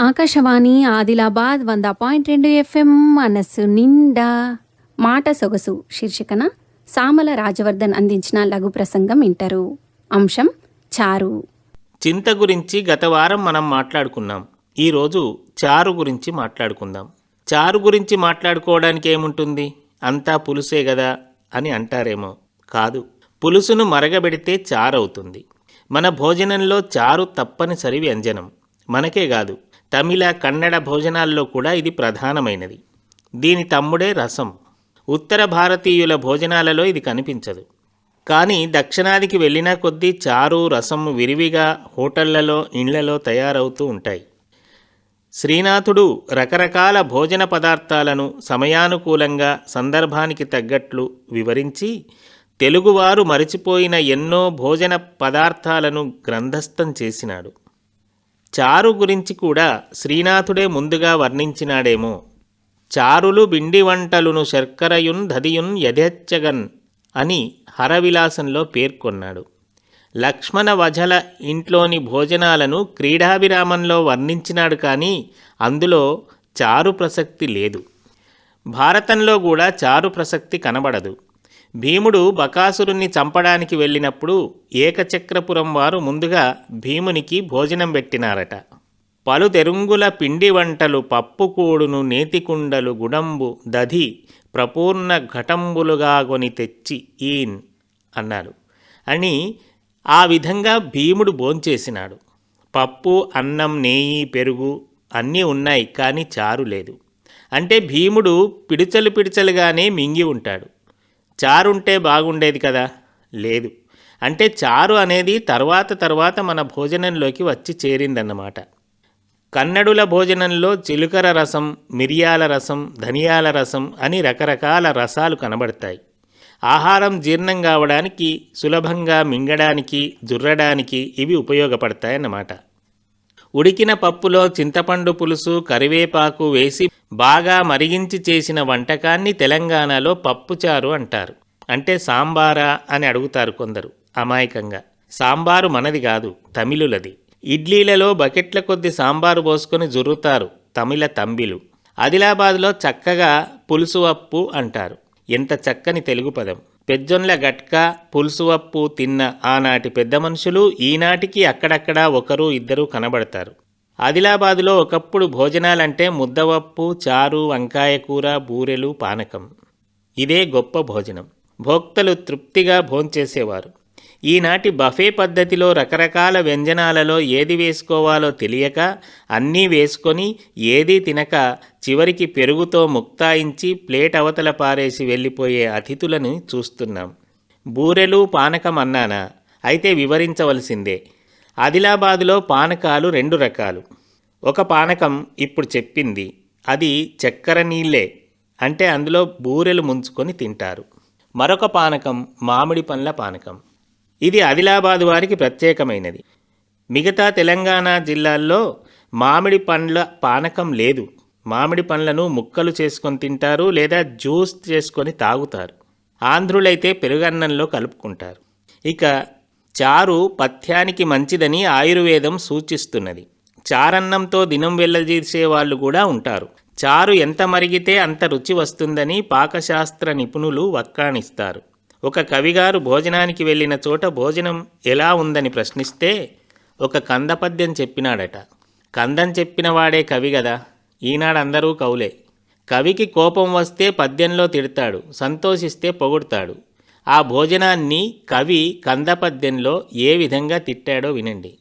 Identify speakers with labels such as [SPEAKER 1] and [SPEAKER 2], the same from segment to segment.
[SPEAKER 1] ఆకాశవాణి ఆదిలాబాద్ వంద పాయింట్ రెండు ఎఫ్ఎం మనసు నిండా. మాట సొగసు శీర్షికన సామల రాజవర్ధన్ అందించిన లఘు ప్రసంగం వింటారు అంశం చారు.
[SPEAKER 2] చింత గురించి గత వారం మనం మాట్లాడుకున్నాం. ఈరోజు చారు గురించి మాట్లాడుకుందాం. చారు గురించి మాట్లాడుకోవడానికి ఏముంటుంది? అంతా పులుసే కదా అని అంటారేమో. కాదు పులుసును మరగబెడితే చారు అవుతుంది మన భోజనంలో చారు తప్పనిసరి వ్యంజనం మనకే కాదు తమిళ కన్నడ భోజనాల్లో కూడా ఇది ప్రధానమైనది. దీని తమ్ముడే రసం. ఉత్తర భారతీయుల భోజనాలలో ఇది కనిపించదు. కానీ దక్షిణాదికి వెళ్ళిన కొద్దీ చారు రసం విరివిగా హోటళ్ళలో ఇండ్లలో తయారవుతూ ఉంటాయి. శ్రీనాథుడు రకరకాల భోజన పదార్థాలను సమయానుకూలంగా సందర్భానికి తగ్గట్లు వివరించి తెలుగువారు మరిచిపోయిన ఎన్నో భోజన పదార్థాలను గ్రంథస్థం చేసినాడు. చారు గురించి కూడా శ్రీనాథుడే ముందుగా వర్ణించినాడేమో. చారులు బిండి వంటలును శర్కరయున్ ధదియున్ యథేచ్చగన్ అని హరవిలాసంలో పేర్కొన్నాడు. లక్ష్మణ వజల ఇంట్లోని భోజనాలను క్రీడాభిరామంలో వర్ణించినాడు కానీ అందులో చారు ప్రసక్తి లేదు. భారతంలో కూడా చారు ప్రసక్తి కనబడదు. భీముడు బకాసురుణ్ణి చంపడానికి వెళ్ళినప్పుడు ఏకచక్రపురం వారు ముందుగా భీమునికి భోజనం పెట్టినారట. పలు తెరుంగుల పిండి వంటలు పప్పుకూడును నేతికుండలు గుడంబు దధి ప్రపూర్ణ ఘటంబులుగా కొని తెచ్చి ఈన్ అన్నారు. అని ఆ విధంగా భీముడు భోంచేసినాడు. పప్పు అన్నం నెయ్యి పెరుగు అన్నీ ఉన్నాయి కానీ చారు లేదు. అంటే భీముడు పిడిచలు పిడిచలుగానే మింగి ఉంటాడు. చారుంటే బాగుండేది కదా? లేదు. అంటే చారు అనేది తర్వాత తర్వాత మన భోజనంలోకి వచ్చి చేరిందన్నమాట. కన్నడుల భోజనంలో చిలుకర రసం మిరియాల రసం ధనియాల రసం అని రకరకాల రసాలు కనబడతాయి. ఆహారం జీర్ణం కావడానికి సులభంగా మింగడానికి జుర్రడానికి ఇవి ఉపయోగపడతాయన్నమాట. ఉడికిన పప్పులో చింతపండు పులుసు కరివేపాకు వేసి బాగా మరిగించి చేసిన వంటకాన్ని తెలంగాణలో పప్పుచారు అంటారు. అంటే సాంబారా అని అడుగుతారు కొందరు. అమాయకంగా. సాంబారు మనది కాదు తమిళులది. ఇడ్లీలలో బకెట్ల కొద్ది సాంబారు పోసుకొని జుర్రుతారు తమిళ తంబిలు. ఆదిలాబాద్లో చక్కగా పులుసు అప్పు అంటారు. ఎంత చక్కని తెలుగు పదం. పెజ్జొన్ల గట్క పులుసువప్పు తిన్న ఆనాటి పెద్ద మనుషులు ఈనాటికి అక్కడక్కడా ఒకరు ఇద్దరు కనబడతారు. ఆదిలాబాదులో ఒకప్పుడు భోజనాలంటే ముద్దవప్పు చారు వంకాయ కూర బూరెలు పానకం. ఇదే గొప్ప భోజనం. భోక్తలు తృప్తిగా భోంచేసేవారు. ఈనాటి బఫే పద్ధతిలో రకరకాల వ్యంజనాలలో ఏది వేసుకోవాలో తెలియక అన్నీ వేసుకొని ఏదీ తినక చివరికి పెరుగుతో ముక్తాయించి ప్లేట్ అవతల పారేసి వెళ్ళిపోయే అతిథులను చూస్తున్నాం. బూరెలు పానకం అన్నానా? అయితే వివరించవలసిందే. ఆదిలాబాదులో పానకాలు రెండు రకాలు. ఒక పానకం ఇప్పుడు చెప్పింది. అది చక్కెర నీళ్ళే. అంటే అందులో బూరెలు ముంచుకొని తింటారు. మరొక పానకం మామిడి పండ్ల పానకం. ఇది ఆదిలాబాద్ వారికి ప్రత్యేకమైనది. మిగతా తెలంగాణ జిల్లాల్లో మామిడి పండ్ల పానకం లేదు. మామిడి పండ్లను ముక్కలు చేసుకొని తింటారు లేదా జ్యూస్ చేసుకొని తాగుతారు. ఆంధ్రులైతే పెరుగన్నంలో కలుపుకుంటారు. ఇక చారు పథ్యానికి మంచిదని ఆయుర్వేదం సూచిస్తున్నది. చారన్నంతో దినం వెళ్ళజీసే వాళ్ళు కూడా ఉంటారు. చారు ఎంత మరిగితే అంత రుచి వస్తుందని పాకశాస్త్ర నిపుణులు వక్కాణిస్తారు. ఒక కవిగారు భోజనానికి వెళ్ళిన చోట భోజనం ఎలా ఉందని ప్రశ్నిస్తే ఒక కందపద్యం చెప్పినాడట. కందం చెప్పినవాడే కవి కదా ఈనాడందరూ కవులే. కవికి కోపం వస్తే పద్యంలో తిడతాడు సంతోషిస్తే పొగుడతాడు. ఆ భోజనాన్ని కవి కందపద్యంలో ఏ విధంగా తిట్టాడో వినండి.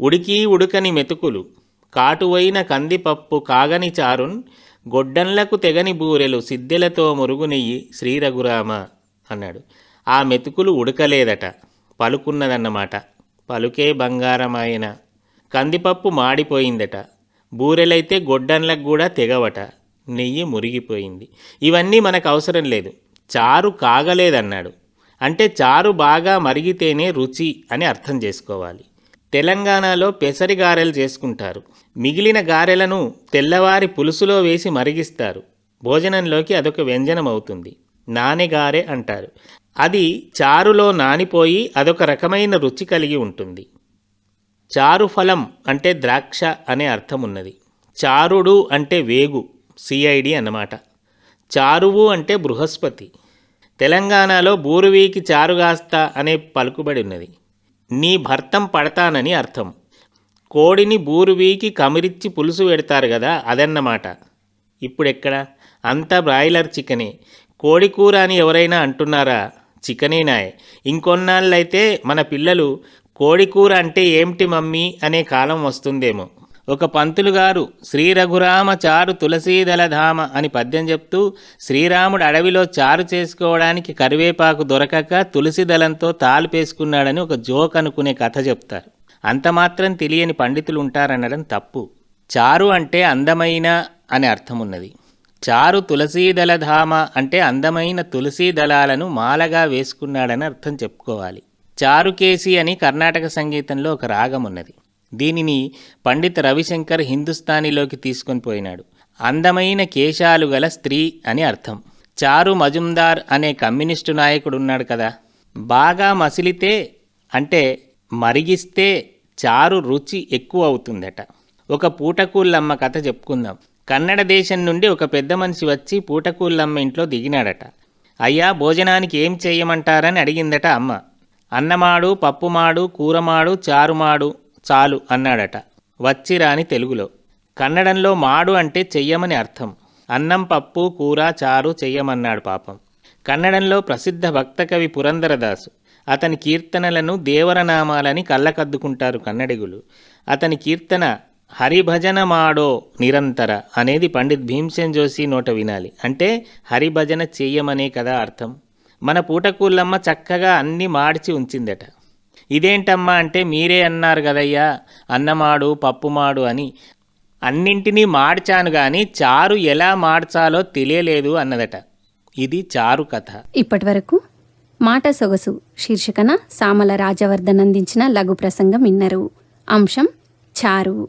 [SPEAKER 2] ఉడికి ఉడుకని మెతుకులు కాటువైన కందిపప్పు కాగని చారున్ గొడ్డన్లకు తెగని బూరెలు సిద్దెలతో మురుగునెయ్యి శ్రీరఘురామ. అన్నాడు. ఆ మెతుకులు ఉడకలేదట. పలుకున్నదన్నమాట. పలుకే బంగారమాయన. కందిపప్పు మాడిపోయిందట. బూరెలైతే గొడ్డన్లకు కూడా తెగవట. నెయ్యి మురిగిపోయింది. ఇవన్నీ మనకు అవసరం లేదు. చారు కాగలేదన్నాడు. అంటే చారు బాగా మరిగితేనే రుచి అని అర్థం చేసుకోవాలి. తెలంగాణలో పెసరి గారెలు చేసుకుంటారు. మిగిలిన గారెలను తెల్లవారి పులుసులో వేసి మరిగిస్తారు. భోజనంలోకి అదొక వ్యంజనం అవుతుంది నానెగారె అంటారు. అది చారులో నానిపోయి అదొక రకమైన రుచి కలిగి ఉంటుంది. చారు ఫలం అంటే ద్రాక్ష అనే అర్థం ఉన్నది చారుడు అంటే వేగు సిఐడి అన్నమాట. చారువు అంటే బృహస్పతి. తెలంగాణలో బూరువీకి చారుగాస్తా అనే పలుకుబడి ఉన్నది. నీ భర్తం పడతానని అర్థం. కోడిని బూరువీకి కమిరిచ్చి పులుసు పెడతారు కదా అదన్నమాట. ఇప్పుడెక్కడ? అంతా బ్రాయిలర్ చికెనే. కోడికూర అని ఎవరైనా అంటున్నారా? చికెనేనాయ్ ఇంకొన్నాళ్ళైతే మన పిల్లలు కోడికూర అంటే ఏమిటి మమ్మీ? అనే కాలం వస్తుందేమో. ఒక పంతులు గారు శ్రీ రఘురామ చారు తులసీదళధామ అని పద్యం చెప్తూ శ్రీరాముడు అడవిలో చారు చేసుకోవడానికి కరివేపాకు దొరకక తులసిదళంతో తాలుపేసుకున్నాడని ఒక జోక్ అనుకునే కథ చెప్తారు. అంత మాత్రం తెలియని పండితులు ఉంటారనడం తప్పు. చారు అంటే అందమైన అని అర్థం ఉన్నది చారు తులసీదళధామ అంటే అందమైన తులసీ దళాలను మాలగా వేసుకున్నాడని అర్థం చెప్పుకోవాలి. చారుకేసి అని కర్ణాటక సంగీతంలో ఒక రాగం ఉన్నది. దీనిని పండిత రవిశంకర్ హిందుస్థానీలోకి తీసుకొని పోయినాడు. అందమైన కేశాలు గల స్త్రీ అని అర్థం. చారు మజుందార్ అనే కమ్యూనిస్టు నాయకుడు ఉన్నాడు కదా. బాగా మసిలితే అంటే మరిగిస్తే చారు రుచి ఎక్కువ అవుతుందట. ఒక పూటకూళ్ళమ్మ కథ చెప్పుకుందాం. కన్నడ దేశం నుండి ఒక పెద్ద మనిషి వచ్చి పూటకూళ్ళమ్మ ఇంట్లో దిగినాడట. అయ్యా భోజనానికి ఏం చేయమంటారని అడిగిందట అమ్మ. అన్నమాడు పప్పుమాడు కూరమాడు చారుమాడు చాలు అన్నాడట. వచ్చిరాని తెలుగులో. కన్నడంలో మాడు అంటే చెయ్యమని అర్థం. అన్నం పప్పు కూర చారు చెయ్యమన్నాడు పాపం. కన్నడంలో ప్రసిద్ధ భక్తకవి పురందరదాసు అతని కీర్తనలను దేవరనామాలని కళ్ళకద్దుకుంటారు కన్నడిగులు. అతని కీర్తన హరిభజన మాడో నిరంతర అనేది పండిత్ భీమ్సేన్ జోషి నోట వినాలి. అంటే హరిభజన చెయ్యమనే కదా అర్థం. మన పూటకూళ్ళమ్మ చక్కగా అన్ని మార్చి ఉంచిందట. ఇదేంటమ్మా అంటే మీరే అన్నారు కదయ్యా అన్నమాడు పప్పుమాడు అని. అన్నింటినీ మార్చాను కానీ చారు ఎలా మార్చాలో తెలియలేదు అన్నదట. ఇది చారు కథ.
[SPEAKER 1] ఇప్పటి వరకు మాట సొగసు శీర్షికన సామల రాజవర్ధన్ అందించిన లఘు ప్రసంగం విన్నరు. అంశం చారు.